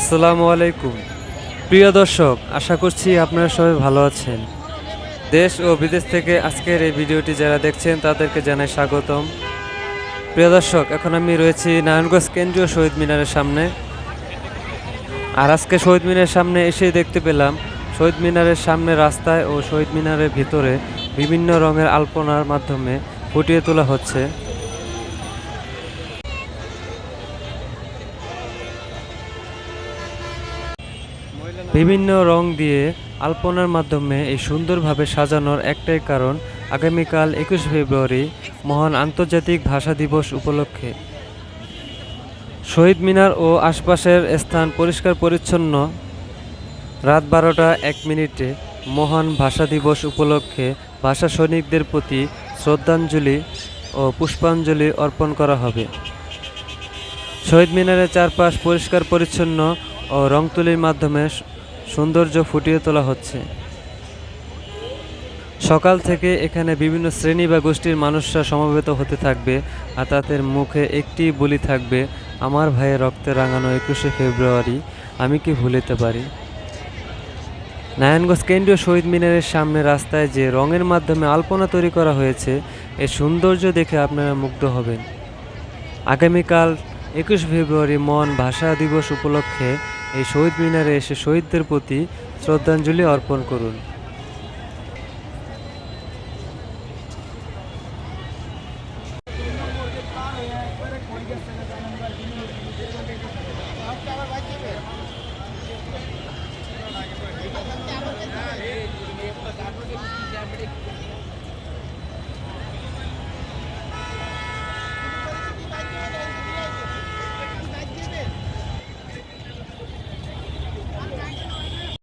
আসসালামু আলাইকুম। প্রিয় দর্শক, আশা করছি আপনারা সবাই ভালো আছেন। দেশ ও বিদেশ থেকে আজকের এই ভিডিওটি যারা দেখছেন, তাদেরকে জানাই স্বাগতম। প্রিয় দর্শক, এখন আমি রয়েছি নারায়ণগঞ্জ কেন্দ্রীয় শহীদ মিনারের সামনে। আর আজকে শহীদ মিনারের সামনে এসেই দেখতে পেলাম, শহীদ মিনারের সামনে রাস্তায় ও শহীদ মিনারের ভিতরে বিভিন্ন রঙের আলপনার মাধ্যমে ফুটিয়ে তোলা হচ্ছে। বিভিন্ন রং দিয়ে আলপনার মাধ্যমে এই সুন্দরভাবে সাজানোর একটাই কারণ, আগামীকাল একুশ ফেব্রুয়ারি মহান আন্তর্জাতিক ভাষা দিবস উপলক্ষে। শহীদ মিনার ও আশপাশের স্থান পরিষ্কার পরিচ্ছন্ন। রাত বারোটা এক মিনিটে মহান ভাষা দিবস উপলক্ষে ভাষা সৈনিকদের প্রতি শ্রদ্ধাঞ্জলি ও পুষ্পাঞ্জলি অর্পণ করা হবে। শহীদ মিনারের চারপাশ পরিষ্কার পরিচ্ছন্ন ও রং তুলির মাধ্যমে সৌন্দর্য ফুটিয়ে তোলা হচ্ছে। সকাল থেকে এখানে বিভিন্ন শ্রেণি বা গোষ্ঠীর মানুষরা সমবেত হতে থাকবে আর তাদের মুখে একটি বলি থাকবে, আমার ভাইয়ের রক্তে রাঙানো একুশে ফেব্রুয়ারি, আমি কি ভুলিতে পারি? নারায়ণগঞ্জ কেন্দ্রীয় শহীদ মিনারের সামনে রাস্তায় যে রঙের মাধ্যমে আলপনা তৈরি করা হয়েছে এর সৌন্দর্য দেখে আপনারা মুগ্ধ হবেন। আগামীকাল একুশ ফেব্রুয়ারি মন ভাষা দিবস উপলক্ষে এই শহীদ মিনারে এসে শহীদদের প্রতি শ্রদ্ধাঞ্জলি অর্পণ করুন।